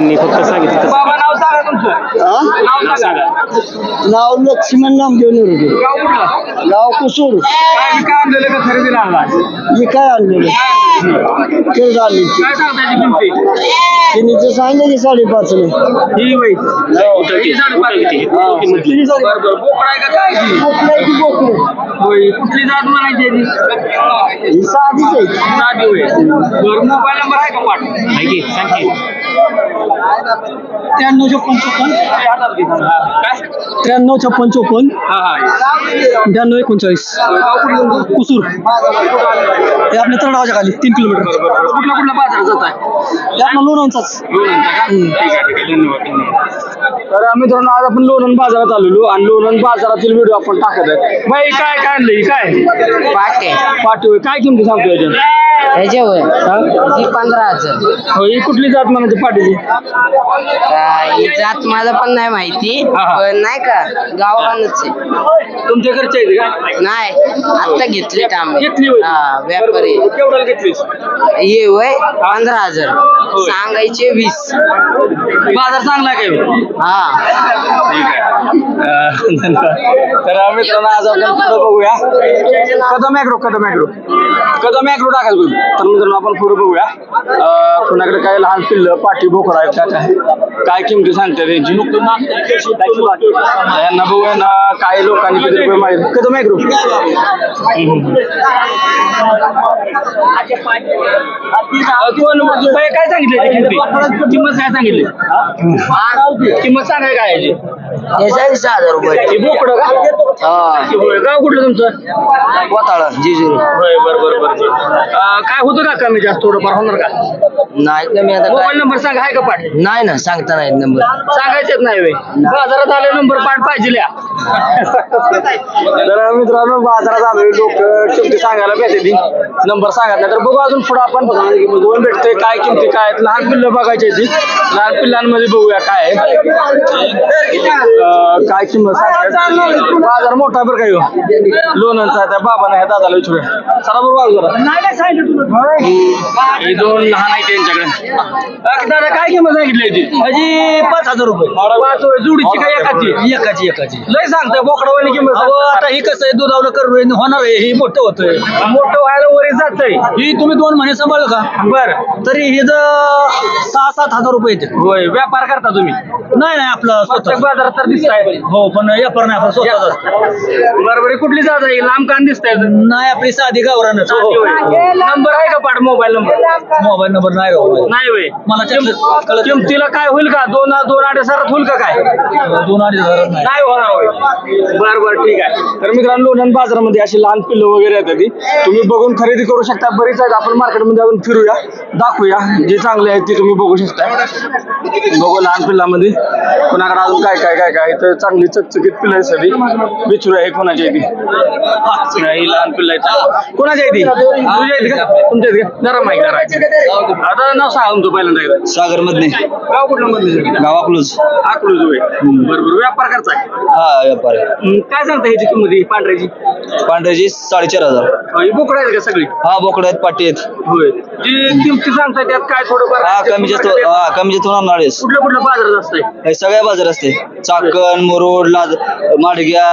त्यांनी फक्त सांगितलं तसं. बाबा नाव सांगा तुमचं. नाव सांगा. नाव लक्ष्मण नामदेव निरोगी गाव कुठलं? गाव कुसूर. काय मी काय आणलेलं का खरेदीला आणला हे काय आणलेलं ते झाले काय सांगता याची किमती? तिने ते सांगितलं की साडेपाचने ही वय. किती किती किती बरं बरं बोकडा आहे. का काय? ही? होय कुठली जात म्हणायची ती? ही साधीच आहे. साधी होय. बरं मोबाईल नंबर आहे का पाठ आहे की सांग की. त्र्याण्णव छप्पन चोपन्न. त्र्याण्णव छप्पन चोपन्न. त्र्याण्णव एकोणचाळीस. कुसूर. हे आपल्या तळावाच्या खाली तीन किलोमीटर. कुठला कुठला बाजार जात आहे? हे धन्यवाद धन्यवाद. तर मित्रांनो आज आपण लोणंद बाजारात आलेलो आणि लोणंद बाजारातील व्हिडिओ आपण टाकत आहे बाई काय काय आणलं काय? पाटे. पाठवू काय किमती सांगतो याच्यात? ह्याचे होय ही पंधरा हजार. ही कुठली जात म्हणायची? पाठीची काय, जात मला पण नाही माहिती हा, हा. पण नाही का गावालाच आहे. तुमच्या घरचे आहेत का? नाही आता घेतली आम्ही घेतली होय. हा व्यापारी. केवढ्याला घेतलीस? हे होय पंधरा हजार. सांगायचे वीस. बाजार चांगला आहे काय हा. ठीक आहे. अं, धन्यवाद. तर मित्रांनो आज आपण पुढं बघूया? Kadam Agro Kadam Agro. Kadam Agro टाकायचं बोलू. तर मित्रांनो आपण पुढे बघूया. अं, कुणाकडे काय लहान पिल्लं पाठी बोकड आहेत का काय? काय किमती सांगते त्यांची यांना बघूया ना काही लोकांनी किती रुपये माहिती कदम ॲग्रो तू बाई काय सांगितले किमती? किंमत काय सांगितली? किंमत सांगाय काय याची? वीस हजार रुपये. हे बोकडं हा. गाव कुठलं तुमचं? जिजूर. होय बरं बरं बरं काय होतं का कमी जास्त? थोडंफार होणार का? नाही कमी आता मोबाईल काय? नंबर सांगा आहे का पाठ? नाही ना सांगता नाही नंबर. सांगायचेच नाही वे. बाजारात आले नंबर पाठ पाहिजे लिहा. तर मित्रांनो बाजारात आलोय लोक किमती सांगायला भेटते ती नंबर सांगत नाही तर बघू अजून पुढे आपण दोन भेटते काय किमती काय आहेत. लहान पिल्लं बघायची ती. लहान पिल्लांमध्ये बघूया काय आहे. अं, काय किंमत सांगतात बाजार मोठा बरं काय लोणचा त्या बाबाने ह्या दादाला विचारूया. चला बरोबर जरा हे दोन लहान आहेत अं, दादा काय किंमत सांगितली माझी पाच हजार रुपये. पाच होय, जुडीची काय एकाची? एकाची एकाची. लय सांगताय बोकडावाली किंमत अहो सांगताय. आता ही कसं आहे दुधावलं करून होणार आहे ही मोठं होतंय. मोठं व्हायला वरी जातंय. ही तुम्ही दोन महिने सांभाळलं का? बर. तरी हे सहा सात हजार रुपये येते. होय व्यापार करता तुम्ही? नाही नाही आपलं प्रत्येक स्वतः बाजारात तर दिसताय. हो पण व्यापार नाही आपला स्वतःचा. बरोबर कुठली जात आहे? लांब कान दिसताय? नाही आपली साधी गावरानच. नंबर आहे का पाठ? Mobile number? मोबाईल नंबर नाही राहू नाही. होय. मला त्यातलं कळत नाही. किमतीला काय होईल का? दोन दोन अडीच हजारात होईल का काय? दोन अडीच हजार नाही. नाही होणार होय. बर बर ठीक आहे. तर मित्रांनो लोणंद बाजारामध्ये अशी लहान पिल्लं वगैरे येतात ती तुम्ही बघून खरेदी करू शकता. बरीच आहेत. आपण मार्केटमध्ये अजून फिरूया दाखवूया. जे चांगले आहेत ते तुम्ही बघू शकता. बघू लहान पिल्लामध्ये. कोणाकडे अजून काय काय काय काय? तर चांगली चकचकीत पिल्लं आहे सगळी. विचारूया हे कोणाची आहे ती? हा, ही लहान पिल्लं आहेत. कोणाची आहे ती? तुझी आहेत का? तुमच्या आहेत का? जरा माहिती जरा आता नाव सांगा तुमचं पहिल्यांदा एकदा. सागर मधने. गाव कुठलं मधलं गावाकडूच अकलूज. होय. बरोबर व्यापार करताय? हा व्यापार हम्म, काय सांगता ह्याची किंमत ही पांढऱ्याची? पांढऱ्याची साडेचार हजार. ही बोकड आहेत का सगळी? हा बोकड आहेत पाटी आहेत. होय. जी किमती सांगताय त्यात काय थोडंफार? हा कमी जास्त हा कमी जास्त होणार नाळेस कुठल्या कुठल्या बाजारात असतंय? हे सगळ्या बाजार असते चाकण मुरुड लाद माडग्या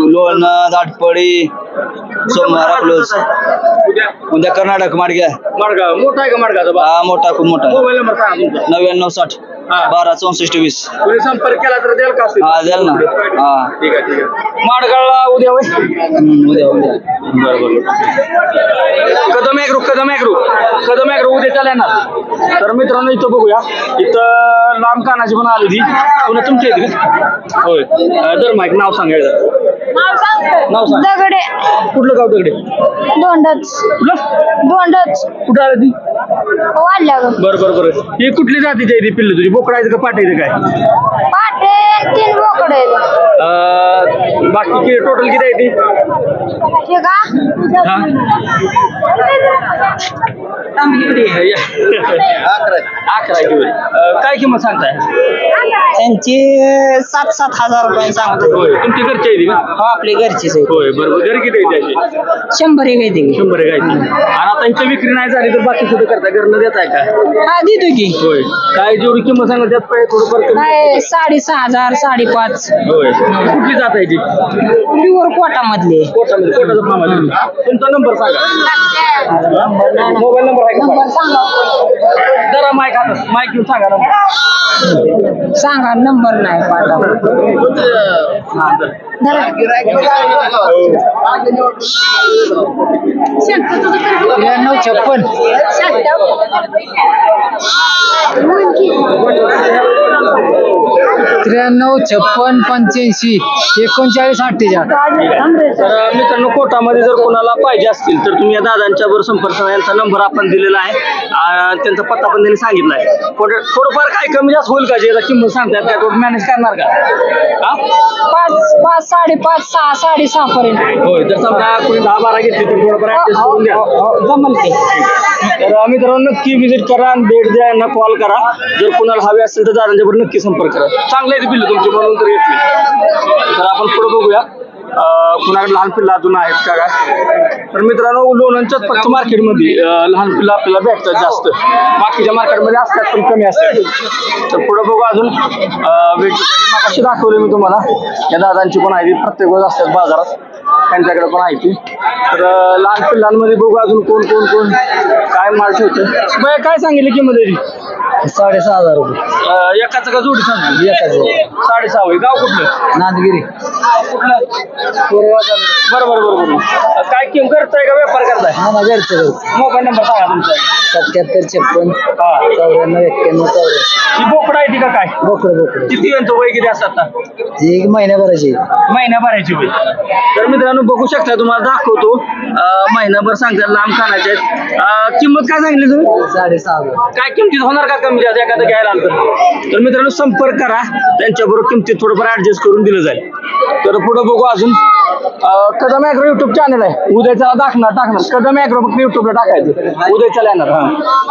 लोणंद दाटपडी सोमवार अकलूज उद्या उद्या कर्नाटक माडग्या. मडगाव मोठा आहे का मडगावचा बा हा मोठा खूप मोठा. मोबाईल नंबर सांगा तुमचा. नव्याण्णव साठ हा. बारा चौसष्ट वीस. कोणी संपर्क केला तर द्याल का हा द्याल ना. हा. ठीक आहे ठीक आहे. माडगावला उद्या होय? हम्म, उद्या उद्या. बरोबर कदम एक कदम एक कदम एक उद्या चाल येणार. तर मित्रांनो इथं बघूया. इथं लांब कानाची पण आली ती पुन्हा तुमच्या इथे? होय. अं, दर माईक नाव सांगायचं नाव सांग. दगडे. कुठलं गाव तिकडे दोंडच कुठलं? दोंडच कुठं आलं ती? वाढल्या बरं बरं बरं. ही कुठली जातीची आहे ती पिल्लं तुझी? बोकडायचं का पाठायचं काय? पाटे तीन बोकडे अं, बाकी कि टोटल किती आहे ती? हे का? हा? या. अकरा. किलो काय किंमत सांगताय? त्यांची सात सात हजार रुपये सांगतो होय. तुमची घरची आहे ती का? हो आपले घरचीच आहे. होय बरोबर. घरी किती आहे त्याची? शंभर एक आहे शंभर आहे गायची आणि आता इथं विक्री नाही झाली तर बाकी सुद्धा करता? घरनं देताय का? हा देतो की. होय. काय जेवढी किंमत सांगा त्यात पाहिजे थोडंफार कमी काय साडेसहा हजार साडेपाच. होय. कुठली जात आहे ती? प्युअर कोटामधले. कोटामध्ये कोटाचा फार्म आहे. तुमचा नंबर सांगा. मोबाईल नंबर आहे का? जरा माईक हातात माईक घेऊन सांगा नंबर. सांगा नंबर नाही पाठव त्र्याण्णव छप्पन त्र्याण्णव छप्पन पंच्याऐंशी एकोणचाळीस अठ्ठेचाळीस. तर मित्रांनो कोटामध्ये जर कोणाला पाहिजे असतील तर तुम्ही या दादांच्या बरोबर संपर्क करा. यांचा नंबर आपण दिलेला आहे. आ, त्यांचा पत्ता पण त्यांनी सांगितला आहे. थोडं थोडंफार काय कमी जास्त होईल का जे आता किंमत सांगतात काय थोडं मॅनेज करणार का? हा? पाच पाच साडेपाच सहा साडेसहा पर्यंत. होय जर समजा कोणी दहा बारा घेतली तर थोडंफार ऍडजस्ट करून द्या. जमल ते. तर अं, मित्रांनो नक्की विजिट करा आणि भेट द्या यांना कॉल करा. जर कोणाला हवे असेल तर दादांच्या बरोबर नक्की संपर्क करा. चांगले आहे बिल्ल तुमची म्हणून तर घेतली तर आपण पुढे बघूया अं, कुणाकडे लहान पिल्लं अजून आहेत का काय? तर मित्रांनो लोणंदच्याच फक्त मार्केटमध्ये लहान पिल्लं आपल्याला भेटतात जास्त. बाकीच्या मार्केटमध्ये असतात पण कमी असतात. तर पुढे बघू अजून. कशी दाखवले मी तुम्हाला. या दादांची पण आहे ती प्रत्येक वेळेस असतात बाजारात. त्यांच्याकडे पण आहे ती तर लहान पिल्लांमध्ये बघू अजून कोण कोण कोण. काय माल ठेवतं बरं काय सांगितलं किंमत याची साडेसहा हजार रुपये. एकाचं का जोडी सांगितली एकाच. साडेसहा गाव कुठलं? नांदगिरी. बरं बरं बरं बरं अं, काय किंमत करताय का? व्यापार करताय? हा ना मोबाईल नंबर सांगा तुमचा. सत्याहत्तर छप्पन हा. चौऱ्याण्णव एक्क्याण्णव चौऱ्याऐंशी ही बोकडा आहे ती का काय? बोकडं बोकडं. किती यांचं वय किती असतात आता? ही एक महिन्याभराची महिनाभराची होईल तर मित्रांनो बघू शकता तुम्हाला दाखवतो. अं, महिनाभर सांगतात लांब आहेत. अं, किंमत काय सांगितली तुम्ही? साडेसहा हजार. काय किमतीत होणार का कमी जास्त? एखादं घ्यायला आलं तर. तर मित्रांनो संपर्क करा. त्यांच्याबरोबर किमतीत थोडंफार ऍडजस्ट करून दिलं जाईल. तर पुढे बघू अजून अं, कदम ॲग्रो युट्यूब चॅनल आहे. उद्याचा दाखणार टाकणार. कदम ॲग्रो फक्त युट्यूबला टाकायचं. उद्याच्याला येणार. हा.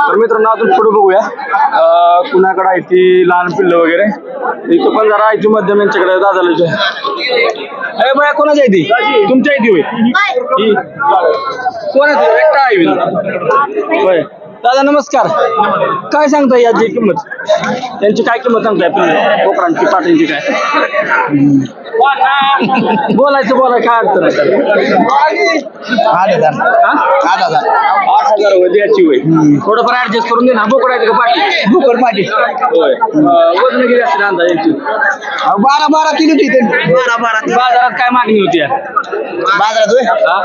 तर मित्रांनो अजून पुढे बघूया. कुणाकडे आहे ती लहान पिल्लं वगैरे? इथं पण जरा ती मध्यम यांच्याकडे दादाला अरे बाया कोणाची आहे ती तुमच्या आहे ती होय? कोण आहे ती? एकटा आहे. होय. दादा नमस्कार. काय सांगताय याची किंमत? त्यांची काय किंमत सांगताय आपली कोकरांची पाटींची काय? बोलायचं बोलाय काय अडचण आहे त्याला? आठ हजार. हा? आठ हजार. आठ हजार होय द्यायची होय. थोडंफार ऍडजस्ट करून दे ना. बोकड का पाटी बुकर पाटी होय. अं, वजन किती असते अंदाज यांची? बारा बारा किलो तिथे बारा बारा. बाजारात काय मागणी होती? बाजारात होय? हा?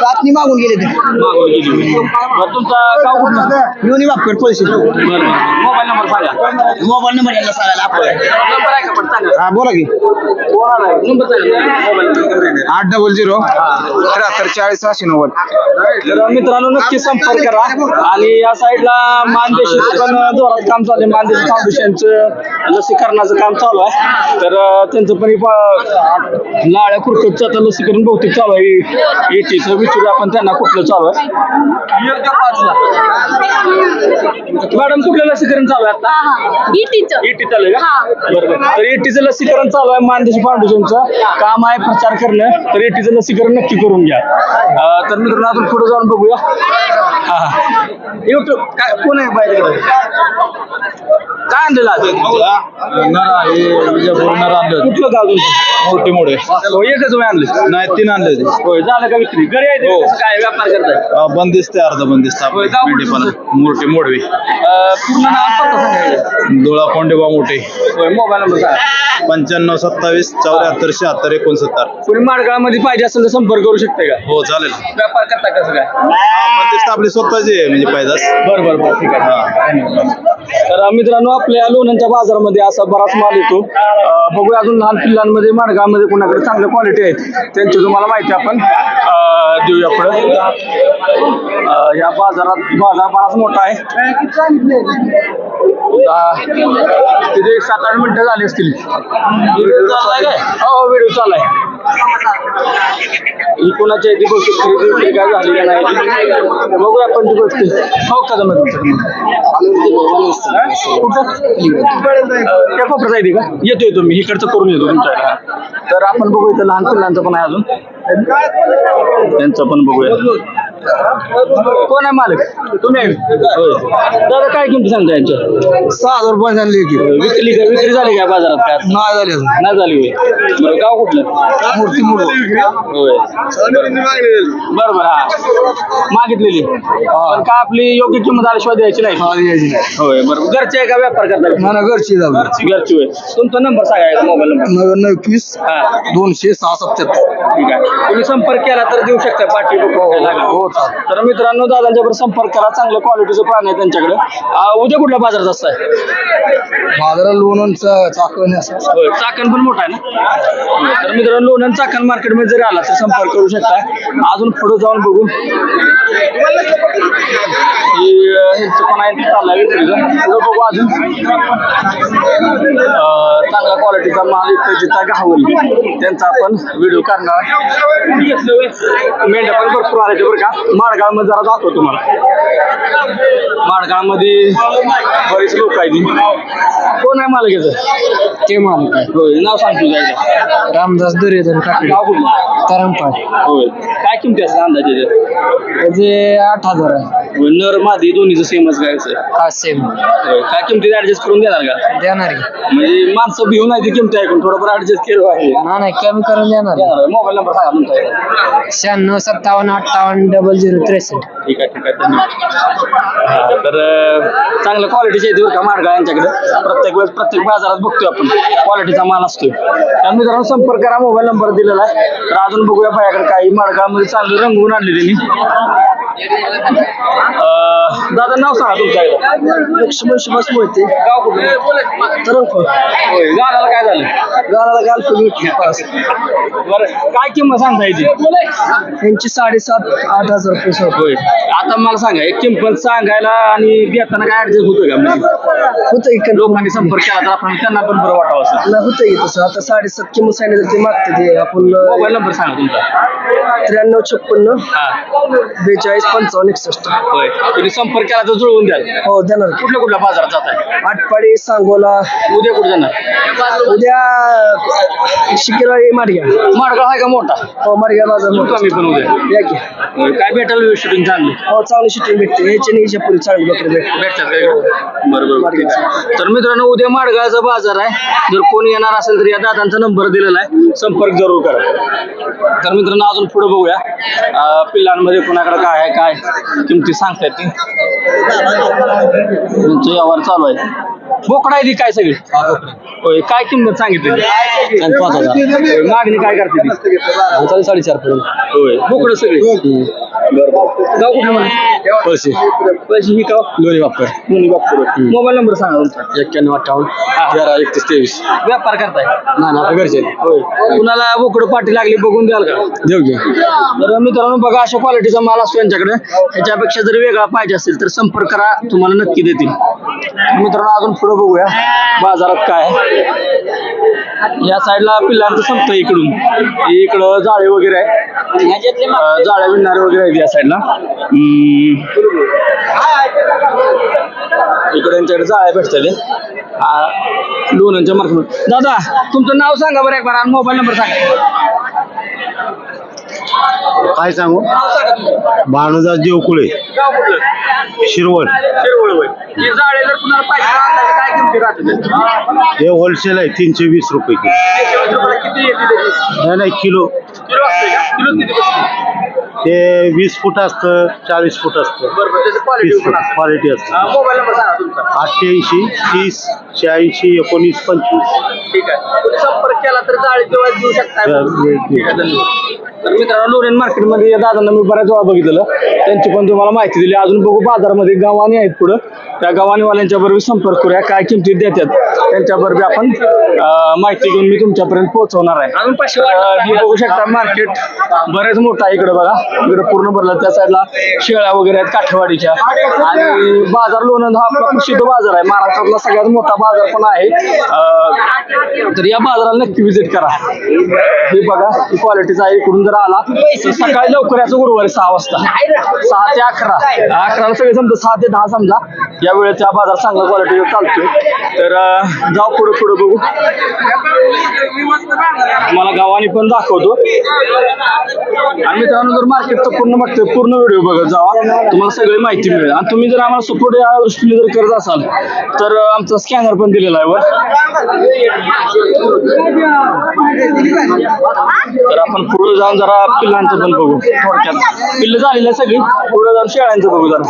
सातनी मागून गेले ते. मागवली गेली. होय. बरं, तुमचा गाव कुठला? लोणी बापकर पैसे. बरं बरं. मोबाईल नंबर सांगा. मोबाईल नंबर यांना सांगायला आपण नंबर आहे का पण सांगा. हा बोला की. कोणाला आहे? नंबर सांगा. Mobile number. आठ डबल झिरो त्र्याहत्तर चाळीस सहाशे नव्वद. तर मित्रांनो नक्की संपर्क करा आणि या साईडला मानदेशीचं पण जोरात काम चालू आहे. मानदेशी फाउंडेशनचं लसीकरणाचं काम चालू आहे. तर त्यांचं पण लाळ्या खुरकतचं आता लसीकरण बहुतेक चालू आहे. एटीचं विचारू आपण त्यांना कुठलं चालू आहे. मॅडम कुठलं लसीकरण चालू आहे आता? एटी चालू आहे का? बरोबर तर एटीचं लसीकरण चालू आहे मानदेशी फाउंडेशनचं काम आहे प्रचार करणं. तर एटीचं लसीकरण नक्की करून घ्या. तर मित्रांनो आपण पुढे जाऊन बघूया. युट्यूब काय कोण आहे बाहेर काय आणलेलं आज? कुठलं गाव तुमचं? मोठी मोठे हो एकच आणलं. नाही तीन आणले होते. होय झालं का विक्री? घरी आहे हो. काय व्यापार करताय? बंदिस्त आहे अर्ध बंदिस्त होय, गाव कुठलं? मोठे मोडवे. अं, पूर्ण नाव पत्ता सांगायचं डोळा कोंडेबा मोठे. होय मोबाईल नंबर सांगा. पंच्याण्णव सत्तावीस चौऱ्याहत्तर शहात्तर एकोणसत्तर. कोणी माडगाळमध्ये पाहिजे असेल तर संपर्क करू शकते का? हो चालेल. व्यापार करता कसं काय? बंदिस्त आपली स्वतःची आहे म्हणजे पैदास बरं बरं बरं ठीक आहे. तर मित्रांनो आपल्या लोणंदच्या बाजारामध्ये असा बराच माल येतो. बघूया अजून लहान पिल्लांमध्ये माडगावमध्ये कोणाकडे चांगल्या क्वालिटी आहेत त्यांची तुम्हाला माहिती आपण देऊया पुढे. या बाजारात बाजार बराच मोठा आहे. तिथे एक सात आठ मिनिटं झाली असतील. हो व्हिडिओ चालू आहे. ही कोणाची गोष्ट खरेदी विक्री काय झाली का नाही? बघूया आपण ती गोष्ट. हो का जमत कुठं? त्या कोपऱ्यात आहे का? येतो येतो मी इकडचं करून येतो तुमच्या तर आपण बघू इथं लहान पिल्लांचं पण आहे अजून. त्यांचं पण बघूया. कोण आहे मालक? तुम्ही आहे? होय. दादा काय किमती सांगता यांच्या? सहा हजार रुपये झाले की. विकली का विक्री झाली का बाजारात काय? नाही झाले अजून. नाही झाली होय. बरं गाव कुठलं? मूर्ती मोड होय. बरं बरं हा. मागितलेली. पण का आपली योग्य किंमत आल्याशिवाय द्यायची नाही? हा यायची नाही. होय बरं. घरचे आहे का व्यापार करता मला घरची जाऊ. घरची होय. तुमचा नंबर सांगा मोबाईल नंबर. नव्याण्णव एकवीस हा. दोनशे सहा सत्याहत्तर ठीक आहे. तुम्ही संपर्क केला तर देऊ शकता पाठी हो. तर मित्रांनो दादांच्या बरोबर संपर्क करा. चांगल्या क्वालिटीचं प्राणी आहे त्यांच्याकडे. आ, उद्या कुठल्या बाजारात असताय? बाजारात असं. होय चाकण पण मोठा आहे ना? तर मित्रांनो लोणंद चाकण मार्केटमध्ये जरी आला तर संपर्क करू शकता अजून पुढे जाऊन बघू ही, अं, ह्यांचं पण आहे? ते चाललंय विक्रीचं. पुढं बघू अजून. अं, चांगल्या क्वालिटीचा माल इथं जिथं घावल. त्यांचा आपण व्हिडिओ करणार. मेंढ्या पण भरपूर आले बरं का. माडगावमध्ये जरा दाखवतो तुम्हाला. माडगावमध्ये बरीच लोक आहेत. ती. कोण आहे मालक याचं ते मालक आहे. होय नाव सांग तुझं एकदा. रामदास दुर्योधन काकडे गाव कुठलं तरंगपाळ होय. काय किमती असतात अंदाजे? त्याचे आठ हजार आहे. नर मादी दोन्हीचं सेमच असं हा सेम काय किमती ऍडजस्ट करून देणार का? देणार की. म्हणजे माणसं भिवून नाही ती किमती ऐकून थोडंफार ऍडजस्ट केलं आहे ना नाही कमी करून देणार मोबाईल नंबर सांगा एकदा. शहाण्णव सत्तावन्न अठ्ठावन्न डबल झिरो त्रेसष्ट. ठीक आहे ठीक आहे धन्यवाद. तर अं, चांगल्या क्वालिटीचे आहेत बरं का माडगा यांच्याकडे. प्रत्येक वेळेस प्रत्येक बाजारात बघतोय आपण. क्वालिटीचा माल असतोय. त्या मित्रांनो संपर्क करा मोबाईल नंबर दिलेला आहे. तर अजून बघूया बायाकडे काही माडगामध्ये चांगली रंगवून आणली त्यांनी. दादा नाव सांगा तुमच्या. लक्ष्मण सुभाष मोहिते. होय गाण्याला काय झालं? गाळाला गाल पास बरं काय किंमत सांगता येते यांची साडेसात आठ हजार रुपये सर. होय. आता मला सांगा एक किंमत सांगायला आणि देताना काय ऍडजस्ट होतोय का? म्हणजे होतं इकडे लोकांनी संपर्क केला तर आपण त्यांना पण बरं वाटावं असं. नाही होतं की तसं. आता साडेसात किंमत सांगितलं ते मागते ते आपण मोबाईल नंबर सांगा तुमचा. त्र्याण्णव छप्पन्न हा. बेचाळीस पंचावन्न एकसष्ट होय. तुम्ही संपर्क केला तर जुळवून द्याल. हो देणार. की. कुठल्या कुठल्या बाजारात जात आहे? आटपाडी सांगोला. उद्या कुठे जाणार? उद्या शिकेरवाडी माडग्या. माडगाव आहे का मोठा? हो माडग्या बाजार येऊ मोठा. मी पण उद्या. या की. होय, काय भेटायला शूटिंग चांगली? हो चांगली शिटिंग भेटते. आणि ह्याच्या पुढे चांगली बकरी भेटते. भेटतात काय बरोबर ठीक आहे. तर मित्रांनो उद्या माडगावचा बाजार आहे. जर कोणी येणार असेल तर या दादांचा नंबर दिलेला आहे. संपर्क जरूर करा. तर मित्रांनो अजून पुढे बघूया. अं, पिल्लांमध्ये कोणाकडे काय आहे काय किमती सांगतायत ती? त्यांचे व्यवहार चालू आहे. बोकडा आहे ती काय सगळी? होय काय किंमत सांगितली पाच हजार. मागणी काय करते ती? साडेचार पर्यंत होय बोकडं सगळी. बरोबर गाव कुठे पैसे पैसे ही गाव दोन्ही वापर दोन्ही वापर मोबाईल नंबर सांगा तुमचा. एक्क्याण्णव अठ्ठावन्न. तेरा एकतीस तेवीस. व्यापार करताय. नाही ना घरचे. होय. कुणाला बोकडं पाठी लागली बघून द्याल का? देऊ घे तर मित्रांनो बघा अशा क्वालिटीचा माल असतो यांच्याकडे. ह्याच्यापेक्षा जर वेगळा पाहिजे असेल तर संपर्क करा तुम्हाला नक्की देतील. मित्रांनो अजून पुढे बघूया. बाजारात काय? आहे. या साईडला पिल्लांचं संपतं इकडून. इकडं जाळे वगैरे आहे. अं, जाळ्या विणणारे वगैरे आहेत या साईडला. इकडे यांच्याकडे जाळ्या भेटतात लोणच्या मार्केट दादा तुमचं नाव सांगा बरं एक बार आणि मोबाईल नंबर सांगा. काय सांगू. भानुदास देवकुळे. शिरवळ. हे होलसेल आहे तीनशे वीस रुपये किलो. नाही नाही किलो. किलो ते वीस फूट असतं चाळीस फूट असतं. क्वालिटी तीस पण फूट असते. क्वालिटी असते. मोबाईल नंबर सांगा तुमचा. अठ्ठ्याऐंशी तीस शहाऐंशी एकोणीस पंचवीस. ठीक आहे. तुम्ही संपर्क केला तर जाळी किंवा देऊ शकता चालेल. ठीक आहे धन्यवाद. तर मित्रांनो लोरेन मार्केटमध्ये या दादांना मी बऱ्याच वेळा बघितलं त्यांची पण तुम्हाला माहिती दिली. अजून बघू बाजारामध्ये गव्हाणी आहेत पुढं. त्या गव्हाणीवाल्यांच्या बरोबर संपर्क करूया. काय किमतीत देतात त्यांच्या बरोबर आपण माहिती घेऊन मी तुमच्यापर्यंत पोहोचवणार आहे. हे बघू शकता मार्केट बरेच मोठं आहे इकडे बघा. इकडे पूर्ण भरलं. त्या साईडला शेळ्या वगैरे आहेत काठेवाडीच्या. आणि बाजार लोणंद हा आपला प्रसिद्ध बाजार आहे. महाराष्ट्रातला सगळ्यात मोठा बाजार पण आहे. तर या बाजाराला नक्की विजिट करा. हे बघा क्वालिटीचा आहे. इकडून जर आला. तर सकाळी लवकर याचं गुरुवारी सहा वाजता. सहा ते अकरा. अकराला सगळे समजा सहा ते दहा समजा या वेळेत हा बाजार चांगला क्वालिटीवर चालतोय. तर जाऊ पुढे पुढे बघू. मला गावाने पण दाखवतो. आणि मित्रांनो जर मार्केटचं पूर्ण बघतोय पूर्ण व्हिडिओ बघत जावा. तुम्हाला सगळी माहिती मिळेल. आणि तुम्ही जर आम्हाला सपोर्ट या दृष्टीने जर करत असाल तर आमचा स्कॅनर पण दिलेला आहे वर. तर आपण पुढे जाऊन जरा पिल्लांचं पण बघू. थोडक्यात. पिल्ल झालेलं आहे सगळी. पुढे जाऊन शेळ्यांचं बघू जरा.